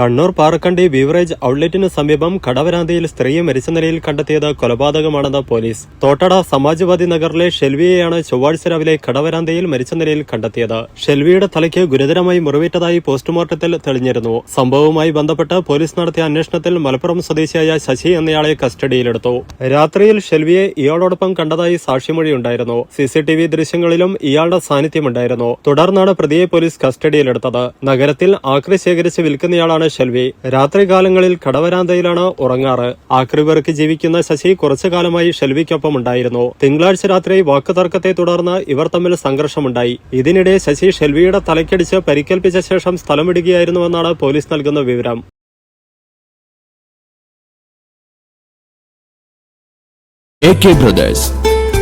Kannur Parakkandi beverage ഔട്ട്ലെറ്റിന് സമീപം കടവരാന്തയിൽ സ്ത്രീയെ മരിച്ച നിലയിൽ കണ്ടെത്തിയത് കൊലപാതകമാണെന്ന് പോലീസ്. തോട്ടട സമാജ്വാദി നഗറിലെ ഷെൽവിയെയാണ് ചൊവ്വാഴ്ച രാവിലെ കടവരാന്തയിൽ മരിച്ച നിലയിൽ കണ്ടെത്തിയത്. ഷെൽവിയുടെ തലയ്ക്ക് ഗുരുതരമായി മുറിവേറ്റതായി പോസ്റ്റ്മോർട്ടത്തിൽ തെളിഞ്ഞിരുന്നു. സംഭവവുമായി ബന്ധപ്പെട്ട് പോലീസ് നടത്തിയ അന്വേഷണത്തിൽ മലപ്പുറം സ്വദേശിയായ ശശി എന്നയാളെ കസ്റ്റഡിയിലെടുത്തു. രാത്രിയിൽ ഷെൽവിയെ ഇയാളോടൊപ്പം കണ്ടതായി സാക്ഷിമൊഴിയുണ്ടായിരുന്നു. സിസിടിവി ദൃശ്യങ്ങളിലും ഇയാളുടെ സാന്നിധ്യമുണ്ടായിരുന്നു. തുടർന്നാണ് പ്രതിയെ പോലീസ് കസ്റ്റഡിയിലെടുത്തത്. നഗരത്തിൽ ആക്രി ശേഖരിച്ച് വിൽക്കുന്നയാളാണ് ഷെൽവി രാത്രികാലങ്ങളിൽ കടവരാന്തയിലാണ് ഉറങ്ങാറ്. ആക്രിവർക്ക് ജീവിക്കുന്ന ശശി കുറച്ചു കാലമായി ഷെൽവിക്കൊപ്പം ഉണ്ടായിരുന്നു തിങ്കളാഴ്ച രാത്രി വാക്കുതർക്കത്തെ തുടർന്ന് ഇവർ തമ്മിൽ സംഘർഷമുണ്ടായി. ഇതിനിടെ ശശി ഷെൽവിയുടെ തലയ്ക്കടിച്ച് പരിക്കേൽപ്പിച്ച ശേഷം സ്ഥലമിടുകയായിരുന്നുവെന്നാണ് പോലീസ് നൽകുന്ന വിവരം.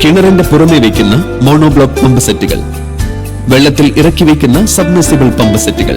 കിണറിന്റെ പുറമെ വയ്ക്കുന്ന മോണോബ്ലോക്ക് പമ്പ് സെറ്റുകൾ വെള്ളത്തിൽ ഇറക്കി വയ്ക്കുന്ന സബ്മിസിബിൾ പമ്പ് സെറ്റുകൾ.